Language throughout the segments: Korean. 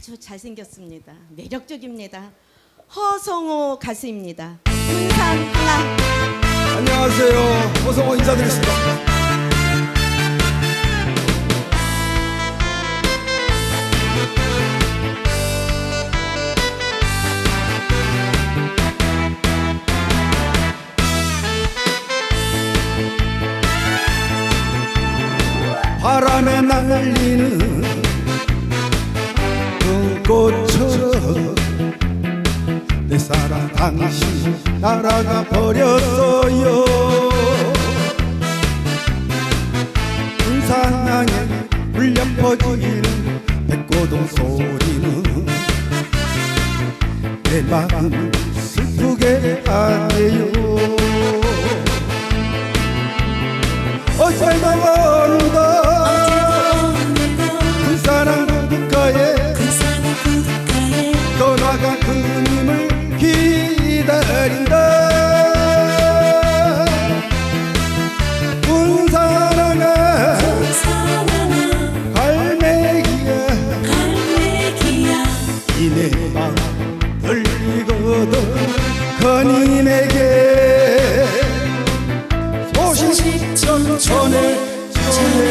아주 잘생겼습니다. 매력적입니다. 허성호 가수입니다. 군산 하나. 안녕하세요. 호성호 인사드리겠습니다. 바람에 날리는 당신 날아가 버렸어요. 군산항에 울려 퍼지는 백고동 소리는 내 마음 슬프게 하네요. 어제도 오늘도 그님에게 소식 좀 전해 전해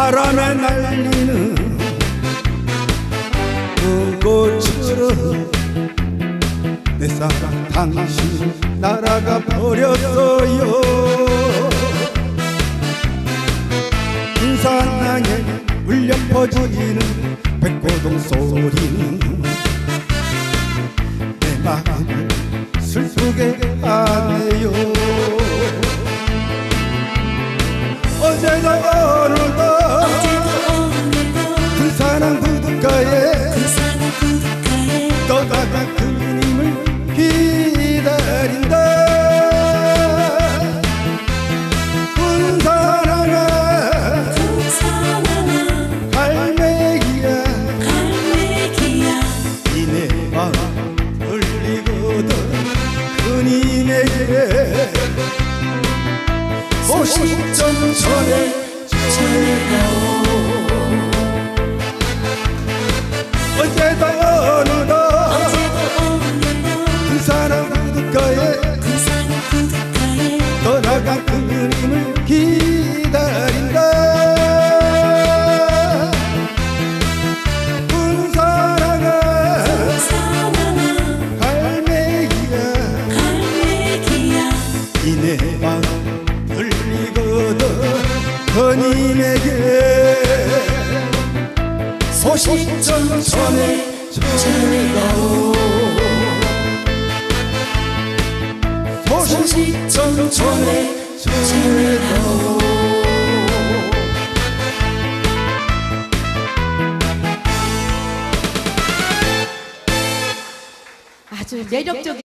바람에 날리는 눈꽃처럼 내 사랑 당신 날아가 버렸어요. 인산항에 울려 퍼지는 백고동 소리는 내 마음을 슬프게 하네요. 어제도 오늘도 50점 전에 전해요 언제다 어느 날 그 사람 어디가에 떠나간 그림을 기다린다 운 사랑아 갈매기야 이내 마음 그님에게 소식 좀 전해 전해가오 소식 좀 전해 전해가오 아주 매력적.